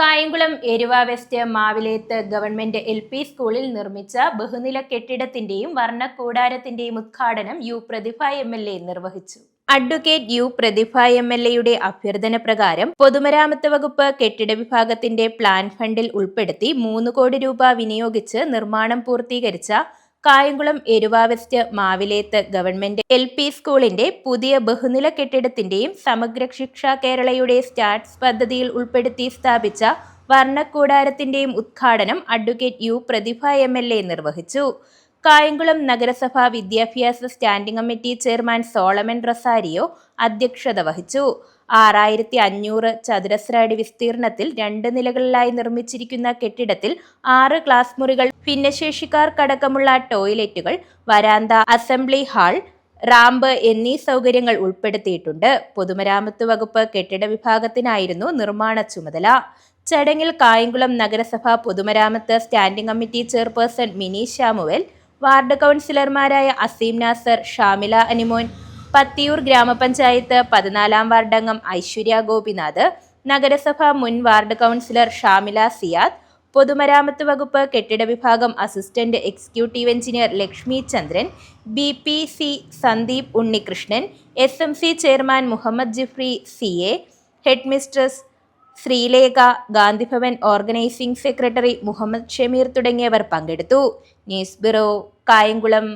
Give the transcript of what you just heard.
Kayamkulam Eruva west Mavilethu government L P സ്കൂളിൽ നിർമ്മിച്ച ബഹുനില കെട്ടിടത്തിന്റെയും വർണക്കൂടാരത്തിന്റെയും ഉദ്ഘാടനം U Prathibha M L A നിർവഹിച്ചു. Advocate U Prathibha M L എയുടെ അഭ്യർത്ഥന പ്രകാരം പൊതുമരാമത്ത് വകുപ്പ് കെട്ടിട വിഭാഗത്തിന്റെ പ്ലാൻ ഫണ്ടിൽ ഉൾപ്പെടുത്തി മൂന്ന് കോടി രൂപ വിനിയോഗിച്ച് നിർമ്മാണം പൂർത്തീകരിച്ച Kayamkulam Eruva west Mavilethu government L P സ്കൂളിന്റെ പുതിയ ബഹുനില കെട്ടിടത്തിന്റെയും സമഗ്ര ശിക്ഷ കേരളയുടെ സ്റ്റാർട്സ് പദ്ധതിയിൽ ഉൾപ്പെടുത്തി സ്ഥാപിച്ച വർണക്കൂടാരത്തിന്റെയും ഉദ്ഘാടനം advocate U Prathibha M L A നിർവഹിച്ചു. കായംകുളം നഗരസഭാ വിദ്യാഭ്യാസ standing committee chairman Solomon Rosario അധ്യക്ഷത വഹിച്ചു. ആറായിരത്തി അഞ്ഞൂറ് ചതുരശ്ര അടി വിസ്തീർണത്തിൽ രണ്ട് നിലകളിലായി നിർമ്മിച്ചിരിക്കുന്ന കെട്ടിടത്തിൽ ആറ് ക്ലാസ് മുറികൾ ഭിന്നശേഷിക്കാർക്കടക്കമുള്ള ടോയ്ലറ്റുകൾ വരാന്ത അസംബ്ലി ഹാൾ റാമ്പ് എന്നീ സൗകര്യങ്ങൾ ഉൾപ്പെടുത്തിയിട്ടുണ്ട്. പൊതുമരാമത്ത് വകുപ്പ് കെട്ടിട വിഭാഗത്തിനായിരുന്നു നിർമ്മാണ ചുമതല. ചടങ്ങിൽ കായംകുളം നഗരസഭ പൊതുമരാമത്ത് standing committee chairperson Mini Samuel ward കൗൺസിലർമാരായ അസീം നാസർ ഷാമില അനിമോൻ പത്തിയൂർ ഗ്രാമപഞ്ചായത്ത് പതിനാലാം വാർഡംഗം ഐശ്വര്യ ഗോപിനാഥ് നഗരസഭ മുൻ വാർഡ് കൗൺസിലർ ഷാമില സിയാദ് പൊതുമരാമത്ത് വകുപ്പ് കെട്ടിട വിഭാഗം assistant executive engineer Lakshmi Chandran B P C Sandeep Unnikrishnan S M C chairman Muhammad Jifri C A headmistress Sreelekha Gandhi Bhavan organising secretary Muhammad Shameer തുടങ്ങിയവർ പങ്കെടുത്തു. News bureau Kayamkulam.